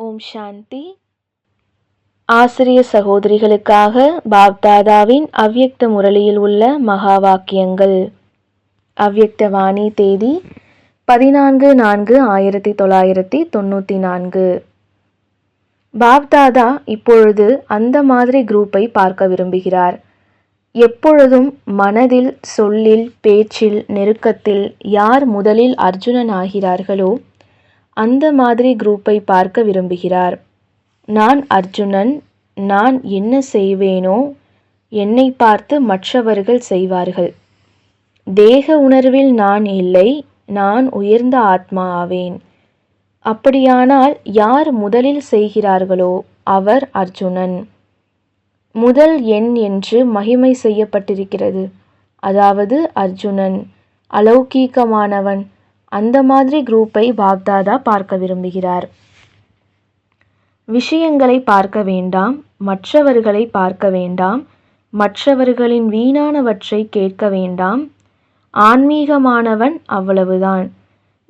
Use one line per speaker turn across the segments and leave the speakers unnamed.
ஓம் சாந்தி. ஆசிரிய சகோதரிகளுக்காக பாப்தாதாவின் அவ்யக்த முரளியில் உள்ள மகா வாக்கியங்கள் அவ்யக்த வாணி தேதி பதினான்கு நான்கு ஆயிரத்தி தொள்ளாயிரத்தி தொண்ணூற்றி நான்கு. பாப்தாதா இப்பொழுது அந்த மாதிரி குரூப்பை பார்க்க விரும்புகிறார். எப்பொழுதும் மனதில் சொல்லில் பேச்சில் நெருக்கத்தில் யார் முதலில் அர்ஜுனன் ஆகிறார்களோ அந்த மாதிரி குரூப்பை பார்க்க விரும்புகிறார். நான் அர்ஜுனன் நான் என்ன செய்வேனோ என்னை பார்த்து மற்றவர்கள் செய்வார்கள். தேக உணர்வில் நான் இல்லை நான் உயர்ந்த ஆத்மா ஆவேன். அப்படியானால் யார் முதலில் செய்கிறார்களோ அவர் அர்ஜுனன். முதல் எண் என்று மகிமை செய்யப்பட்டிருக்கிறது. அதாவது அர்ஜுனன் அலௌகீகமானவன் அந்த மாதிரி குரூப்பை பாப்தாதா பார்க்க விரும்புகிறார். விஷயங்களை பார்க்க வேண்டாம் மற்றவர்களை பார்க்க வேண்டாம் மற்றவர்களின் வீணானவற்றை கேட்க வேண்டாம். ஆன்மீகமானவன் அவ்வளவுதான்.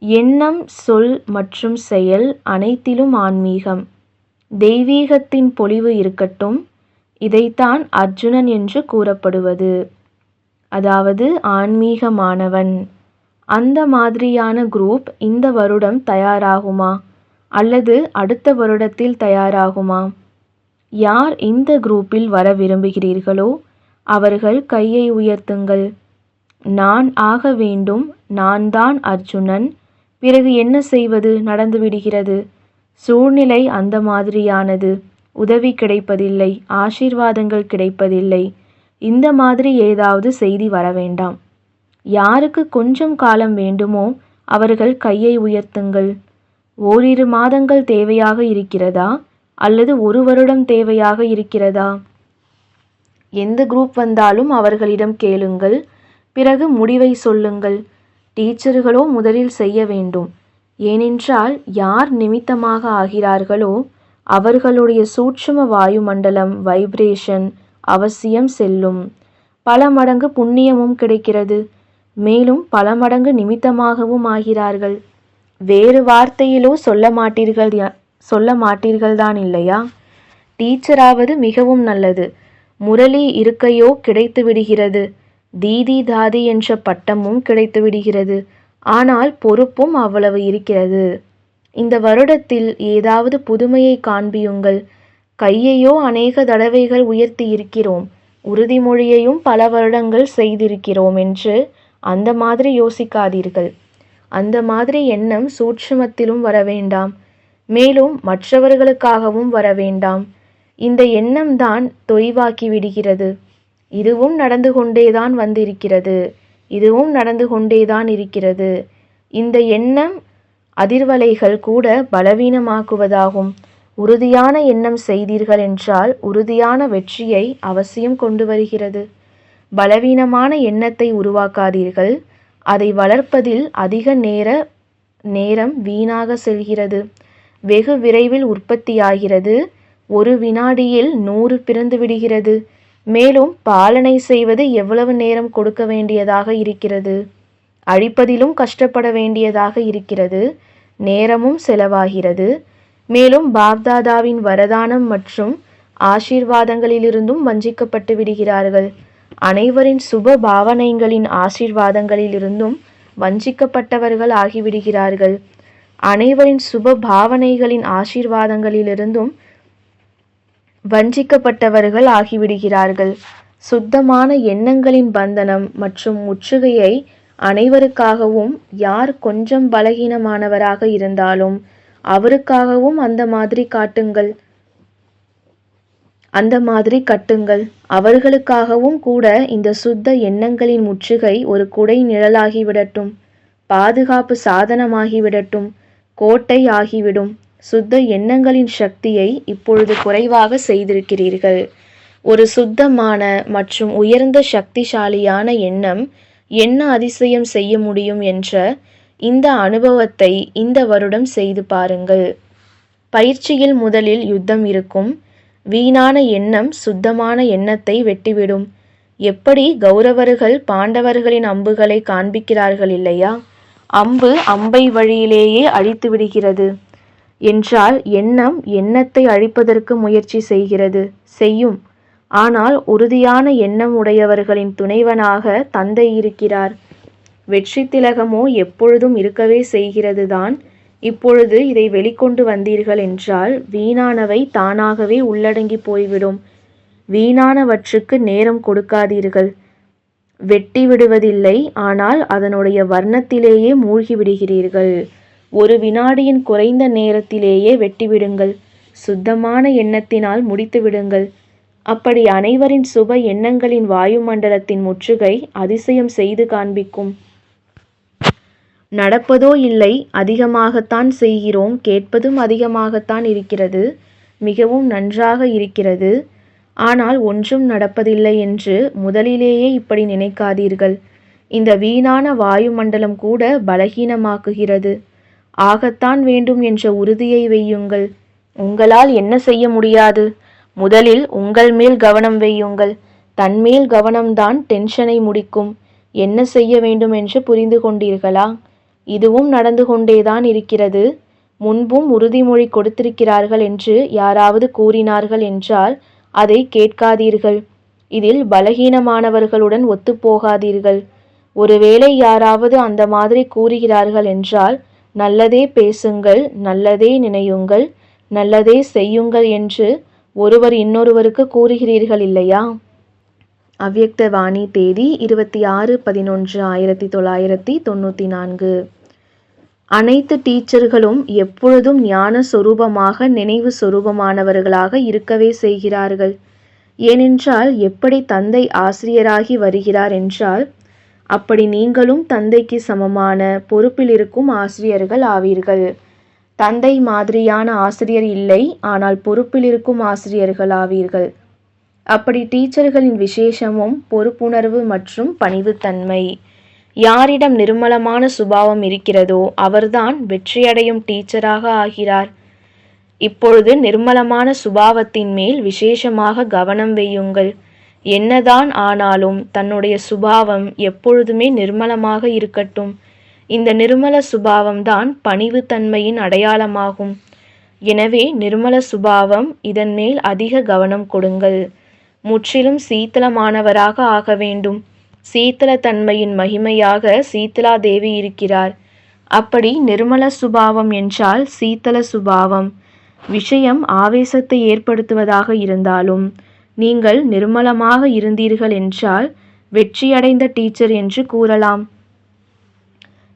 எண்ணம் சொல் மற்றும் செயல் அனைத்திலும் ஆன்மீகம். தெய்வீகத்தின் பொலிவு இருக்கட்டும் இதைத்தான் அர்ஜுனன் என்று கூறப்படுவது. அதாவது ஆன்மீகமானவன். அந்த மாதிரியான குரூப் இந்த வருடம் தயாராகுமா? அல்லது அடுத்த வருடத்தில் தயாராகுமா? யார் இந்த குரூப்பில் வர விரும்புகிறீர்களோ அவர்கள் கையை உயர்த்துங்கள். நான் ஆக வேண்டும் நான் தான் அர்ஜுனன். பிறகு என்ன செய்வது? நடந்துவிடுகிறது சூழ்நிலை அந்த மாதிரியானது. உதவி கிடைப்பதில்லை ஆசீர்வாதங்கள் கிடைப்பதில்லை. இந்த மாதிரி ஏதாவது செய்தி வர வேண்டாம். யாருக்கு கொஞ்சம் காலம் வேண்டுமோ அவர்கள் கையை உயர்த்துங்கள். ஓரிரு மாதங்கள் தேவையாக இருக்கிறதா? அல்லது ஒரு வருடம் தேவையாக இருக்கிறதா? எந்த குரூப் வந்தாலும் அவர்களிடம் கேளுங்கள். பிறகு முடிவை சொல்லுங்கள். டீச்சர்களோ முதலில் செய்ய வேண்டும். ஏனென்றால் யார் நிமித்தமாக ஆகிறார்களோ அவர்களுடைய சூட்சும வாயுமண்டலம் வைப்ரேஷன் அவசியம் செல்லும். பல மடங்கு புண்ணியமும் கிடைக்கிறது. மேலும் பல மடங்கு நிமித்தமாகவும் ஆகிறார்கள். வேறு வார்த்தையிலோ சொல்ல மாட்டீர்கள் சொல்ல மாட்டீர்கள்தான் இல்லையா? டீச்சராவது மிகவும் நல்லது. முரளி இருக்கையோ கிடைத்து விடுகிறது. தீதி தாதி என்ற பட்டமும் கிடைத்து விடுகிறது. ஆனால் பொறுப்பும் அவ்வளவு இருக்கிறது. இந்த வருடத்தில் ஏதாவது புதுமையை காண்பியுங்கள். கையையோ அநேக தடவைகள் உயர்த்தி இருக்கிறோம். உறுதிமொழியையும் பல வருடங்கள் செய்திருக்கிறோம் என்று அந்த மாதிரி யோசிக்காதீர்கள். அந்த மாதிரி எண்ணம் சூட்சுமத்திலும் வர வேண்டாம். மேலும் மற்றவர்களுக்காகவும் வர வேண்டாம். இந்த எண்ணம் தான் தொய்வாக்கி விடுகிறது. இதுவும் நடந்து கொண்டேதான் வந்திருக்கிறது. இதுவும் நடந்து கொண்டேதான் இருக்கிறது. இந்த எண்ணம் அதிர்வலைகள் கூட பலவீனமாக்குவதாகும். உறுதியான எண்ணம் செய்தீர்கள் என்றால் உறுதியான வெற்றியை அவசியம் கொண்டு வருகிறது. பலவீனமான எண்ணத்தை உருவாக்காதீர்கள். அதை வளர்ப்பதில் அதிக நேர நேரம் வீணாக செல்கிறது. வெகு விரைவில் உற்பத்தியாகிறது. ஒரு வினாடியில் நூறு பிறந்து விடுகிறது. மேலும் பாலனை செய்வது எவ்வளவு நேரம் கொடுக்க வேண்டியதாக இருக்கிறது? அழிப்பதிலும் கஷ்டப்பட வேண்டியதாக இருக்கிறது. நேரமும் செலவாகிறது. மேலும் பாப்தாதாவின் வரதானம் மற்றும் ஆசீர்வாதங்களிலிருந்தும் வஞ்சிக்கப்பட்டு விடுகிறார்கள். அனைவரின் சுப பாவனைகளின் ஆசீர்வாதங்களிலிருந்தும் வஞ்சிக்கப்பட்டவர்கள் ஆகிவிடுகிறார்கள். அனைவரின் சுப பாவனைகளின் ஆசீர்வாதங்களிலிருந்தும் வஞ்சிக்கப்பட்டவர்கள் ஆகிவிடுகிறார்கள். சுத்தமான எண்ணங்களின் பந்தனம் மற்றும் முற்றுகையை அனைவருக்காகவும் யார் கொஞ்சம் பலகீனமானவராக இருந்தாலும் அவருக்காகவும் அந்த மாதிரி காட்டுங்கள். அந்த மாதிரி கட்டுங்கள். அவர்களுக்காகவும் கூட இந்த சுத்த எண்ணங்களின் முற்றுகை ஒரு குடை நிழலாகிவிடட்டும். பாதுகாப்பு சாதனமாகிவிடட்டும். கோட்டை ஆகிவிடும். சுத்த எண்ணங்களின் சக்தியை இப்பொழுது குறைவாக செய்திருக்கிறீர்கள். ஒரு சுத்தமான மற்றும் உயர்ந்த சக்திசாலியான எண்ணம் என்ன அதிசயம் செய்ய முடியும் என்ற இந்த அனுபவத்தை இந்த வருடம் செய்து பாருங்கள். பயிற்சியில் முதலில் யுத்தம் இருக்கும். வீணான எண்ணம் சுத்தமான எண்ணத்தை வெட்டிவிடும். எப்படி கௌரவர்கள் பாண்டவர்களின் அம்புகளை காண்பிக்கிறார்கள் இல்லையா? அம்பு அம்பை வழியிலேயே அழித்து விடுகிறது. என்றால் எண்ணம் எண்ணத்தை அழிப்பதற்கு முயற்சி செய்கிறது செய்யும். ஆனால் உறுதியான எண்ணம் உடையவர்களின் துணைவனாக தந்தை இருக்கிறார். வெற்றி திலகமோ எப்பொழுதும் இருக்கவே செய்கிறது தான் இப்பொழுது இதை வெளிக்கொண்டு வந்தீர்கள் என்றால் வீணானவை தானாகவே உள்ளடங்கி போய்விடும். வீணானவற்றுக்கு நேரம் கொடுக்காதீர்கள். வெட்டி விடுவதில்லை ஆனால் அதனுடைய வர்ணத்திலேயே மூழ்கி விடுகிறீர்கள். ஒரு வினாடியின் குறைந்த நேரத்திலேயே வெட்டிவிடுங்கள் சுத்தமான எண்ணத்தினால் முடித்து விடுங்கள். அப்படி அனைவரின் சுப எண்ணங்களின் வாயுமண்டலத்தின் முற்றுகை அதிசயம் செய்து காண்பிக்கும். நடப்பதோ இல்லை அதிகமாகத்தான் செய்கிறோம் கேட்பதும் அதிகமாகத்தான் இருக்கிறது மிகவும் நன்றாக இருக்கிறது. ஆனால் ஒன்றும் நடப்பதில்லை என்று முதலிலேயே இப்படி நினைக்காதீர்கள். இந்த வீணான வாயுமண்டலம் கூட பலகீனமாக்குகிறது. ஆகத்தான் வேண்டும் என்ற உறுதியை வையுங்கள். உங்களால் என்ன செய்ய முடியாது? முதலில் உங்கள் மேல் கவனம் வையுங்கள். தன்மேல் கவனம்தான் டென்ஷனை முடிக்கும். என்ன செய்ய வேண்டும் என்று புரிந்து கொண்டீர்களா? இதுவும் நடந்து கொண்டேதான் இருக்கிறது. முன்பும் உறுதிமொழி கொடுத்திருக்கிறார்கள் என்று யாராவது கூறினார்கள் என்றால் அதை கேட்காதீர்கள். இதில் பலகீனமானவர்களுடன் ஒத்துப்போகாதீர்கள். ஒருவேளை யாராவது அந்த மாதிரி கூறுகிறார்கள் என்றால் நல்லதே பேசுங்கள் நல்லதே நினையுங்கள் நல்லதே செய்யுங்கள் என்று ஒருவர் இன்னொருவருக்கு கூறுகிறீர்கள் இல்லையா? அவ்யக்தவாணி தேதி இருபத்தி ஆறு பதினொன்று ஆயிரத்தி தொள்ளாயிரத்தி தொண்ணூற்றி நான்கு. அனைத்து டீச்சர்களும் எப்பொழுதும் ஞான சொரூபமாக நினைவு சொரூபமானவர்களாக இருக்கவே செய்கிறார்கள். ஏனென்றால் எப்படி தந்தை ஆசிரியராகி வருகிறார் என்றால் அப்படி நீங்களும் தந்தைக்கு சமமான பொறுப்பில் இருக்கும் ஆசிரியர்கள் ஆவீர்கள். தந்தை மாதிரியான ஆசிரியர் இல்லை ஆனால் பொறுப்பில் இருக்கும் ஆசிரியர்கள் ஆவீர்கள். அப்படி டீச்சர்களின் விசேஷமும் பொறுப்புணர்வு மற்றும் பணிவுத்தன்மை. யாரிடம் நிர்மலமான சுபாவம் இருக்கிறதோ அவர்தான் வெற்றியடையும் டீச்சராக ஆகிறார். இப்பொழுது நிர்மலமான சுபாவத்தின் மேல் விசேஷமாக கவனம் வையுங்கள். என்னதான் ஆனாலும் தன்னுடைய சுபாவம் எப்பொழுதுமே நிர்மலமாக இருக்கட்டும். இந்த நிர்மல சுபாவம்தான் பணிவுத்தன்மையின் அடையாளமாகும். எனவே நிர்மல சுபாவம் இதன் மேல் அதிக கவனம் கொடுங்கள். முற்றிலும் சீத்தளமானவராக ஆக வேண்டும். சீத்தலத்தன்மையின் மகிமையாக சீத்தலா தேவி இருக்கிறார். அப்படி நிர்மல சுபாவம் என்றால் சீத்தல சுபாவம். விஷயம் ஆவேசத்தை ஏற்படுத்துவதாக இருந்தாலும் நீங்கள் நிர்மலமாக இருந்தீர்கள் என்றால் வெற்றியடைந்த டீச்சர் என்று கூறலாம்.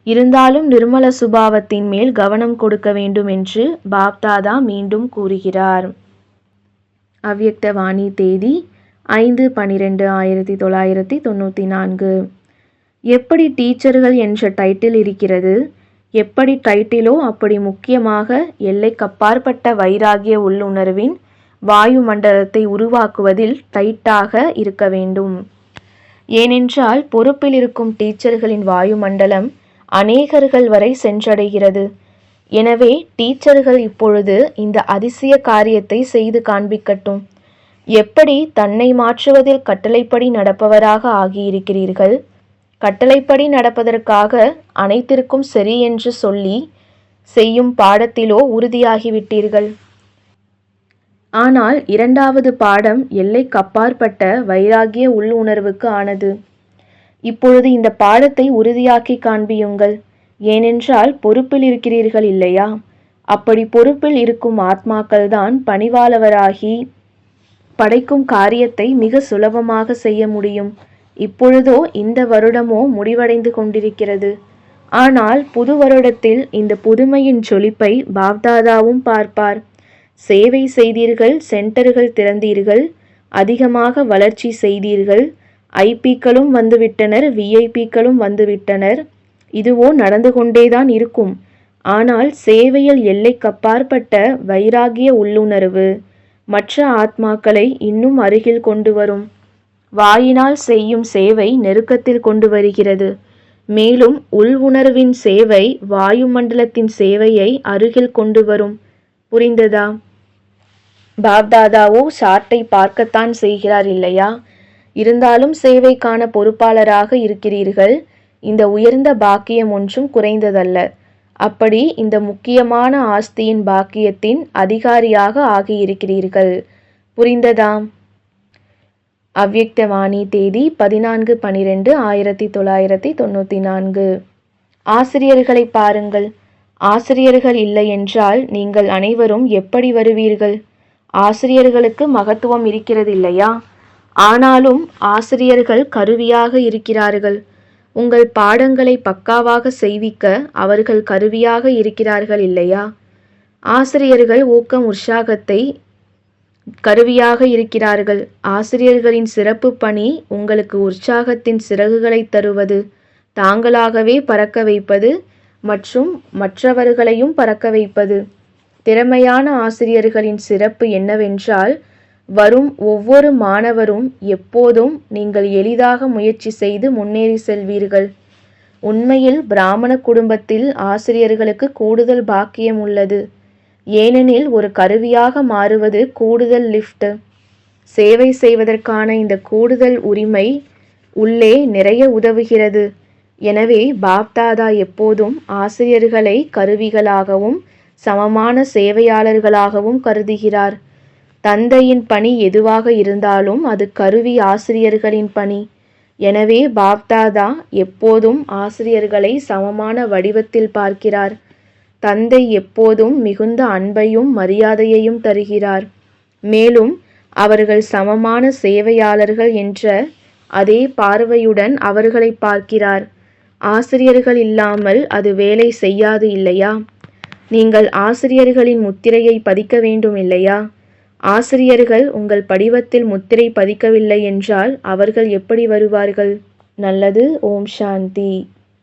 இருந்தாலும் நிர்மல சுபாவத்தின் மேல் கவனம் கொடுக்க வேண்டும் என்று பாப்தாதா மீண்டும் கூறுகிறார். அவ்யக்தவாணி தேதி ஐந்து பனிரெண்டு ஆயிரத்தி தொள்ளாயிரத்தி தொண்ணூற்றி நான்கு. எப்படி டீச்சர்கள் என்ற டைட்டில் இருக்கிறது? எப்படி டைட்டிலோ அப்படி முக்கியமாக எல்லைக்கப்பாற்பட்ட வைராகிய உள்ளுணர்வின் வாயு மண்டலத்தை உருவாக்குவதில் டைட்டாக இருக்க வேண்டும். ஏனென்றால் பொறுப்பில் இருக்கும் டீச்சர்களின் வாயுமண்டலம் அநேகர்கள் வரை சென்றடைகிறது. எனவே டீச்சர்கள் இப்பொழுது இந்த அதிசய காரியத்தை செய்து காண்பிக்கட்டும். எப்படி தன்னை மாற்றுவதில் கட்டளைப்படி நடப்பவராக ஆகியிருக்கிறீர்கள்? கட்டளைப்படி நடப்பதற்காக அனைத்திற்கும் சரி என்று சொல்லி செய்யும் பாடத்திலோ உறுதியாகிவிட்டீர்கள். ஆனால் இரண்டாவது பாடம் எல்லைக்கப்பாற்பட்ட வைராகிய உள்ளுணர்வுக்கு ஆனது. இப்பொழுது இந்த பாடத்தை உறுதியாக்கி காண்பியுங்கள். ஏனென்றால் பொறுப்பில் இருக்கிறீர்கள் இல்லையா? அப்படி பொறுப்பில் இருக்கும் ஆத்மாக்கள்தான் பணிவாளவராகி படைக்கும் காரியத்தை மிக சுலபமாக செய்ய முடியும். இப்பொழுதோ இந்த வருடமோ முடிவடைந்து கொண்டிருக்கிறது. ஆனால் புது வருடத்தில் இந்த புதுமையின் சொலிப்பை பாப்தாதாவும் பார்ப்பார். சேவை செய்தீர்கள் சென்டர்கள் திறந்தீர்கள் அதிகமாக வளர்ச்சி செய்தீர்கள் ஐபிக்களும் வந்துவிட்டனர் விஐபிக்களும் வந்துவிட்டனர். இதுவோ நடந்து கொண்டேதான் இருக்கும். ஆனால் சேவையில் எல்லைக்கப்பாற்பட்ட வைராகிய உள்ளுணர்வு. மற்ற ஆத்மாக்களை இன்னும் அருகில் கொண்டு வரும். வாயினால் செய்யும் சேவை நெருக்கத்தில் கொண்டு வருகிறது. மேலும் உள் உணர்வின் சேவை வாயுமண்டலத்தின் சேவையை அருகில் கொண்டு வரும். புரிந்ததா? பாப்தாதாவோ சார்ட்டை பார்க்கத்தான் செய்கிறார் இல்லையா? இருந்தாலும் சேவைக்கான பொறுப்பாளராக இருக்கிறீர்கள். இந்த உயர்ந்த பாக்கியம் ஒன்றும் குறைந்ததல்ல. அப்படி இந்த முக்கியமான ஆஸ்தியின் பாக்கியத்தின் அதிகாரியாக ஆகியிருக்கிறீர்கள். புரிந்ததா அவ்யக்தவாணி தேதி பதினான்கு பனிரெண்டு ஆயிரத்தி தொள்ளாயிரத்தி தொண்ணூற்றி நான்கு. ஆசிரியர்களை பாருங்கள். ஆசிரியர்கள் இல்லை என்றால் நீங்கள் அனைவரும் எப்படி வருவீர்கள்? ஆசிரியர்களுக்கு மகத்துவம் இருக்கிறது இல்லையா? ஆனாலும் ஆசிரியர்கள் கருவியாக இருக்கிறார்கள். உங்கள் பாடங்களை பக்காவாக செய்விக்க அவர்கள் கருவியாக இருக்கிறார்கள் இல்லையா? ஆசிரியர்கள் ஊக்கம் உற்சாகத்தை கருவியாக இருக்கிறார்கள். ஆசிரியர்களின் சிறப்பு பணி உங்களுக்கு உற்சாகத்தின் சிறகுகளை தருவது. தாங்களாகவே பறக்க வைப்பது மற்றும் மற்றவர்களையும் பறக்க வைப்பது. திறமையான ஆசிரியர்களின் சிறப்பு என்னவென்றால் வரும் ஒவ்வொரு மாணவரும் எப்போதும் நீங்கள் எளிதாக முயற்சி செய்து முன்னேறி செல்வீர்கள். உண்மையில் பிராமண குடும்பத்தில் ஆசிரியர்களுக்கு கூடுதல் பாக்கியம் உள்ளது. ஏனெனில் ஒரு கருவியாக மாறுவது கூடுதல் லிஃப்ட். சேவை செய்வதற்கான இந்த கூடுதல் உரிமை உள்ளே நிறைய உதவுகிறது. எனவே பாப்தாதா எப்போதும் ஆசிரியர்களை கருவிகளாகவும் சமமான சேவையாளர்களாகவும் கருதுகிறார். தந்தையின் பணி எதுவாக இருந்தாலும் அது கருவி ஆசிரியர்களின் பணி. எனவே பாப்தாதா எப்போதும் ஆசிரியர்களை சமமான வடிவத்தில் பார்க்கிறார். தந்தை எப்போதும் மிகுந்த அன்பையும் மரியாதையையும் தருகிறார். மேலும் அவர்கள் சமமான சேவையாளர்கள் என்ற அதே பார்வையுடன் அவர்களை பார்க்கிறார். ஆசிரியர்கள் இல்லாமல் அது வேலை செய்யாது இல்லையா? நீங்கள் ஆசிரியர்களின் முத்திரையை பதிக்க வேண்டும் இல்லையா? ஆசிரியர்கள் உங்கள் படிவத்தில் முத்திரை பதிக்கவில்லை என்றால் அவர்கள் எப்படி வருவார்கள்? நல்லது ஓம் சாந்தி.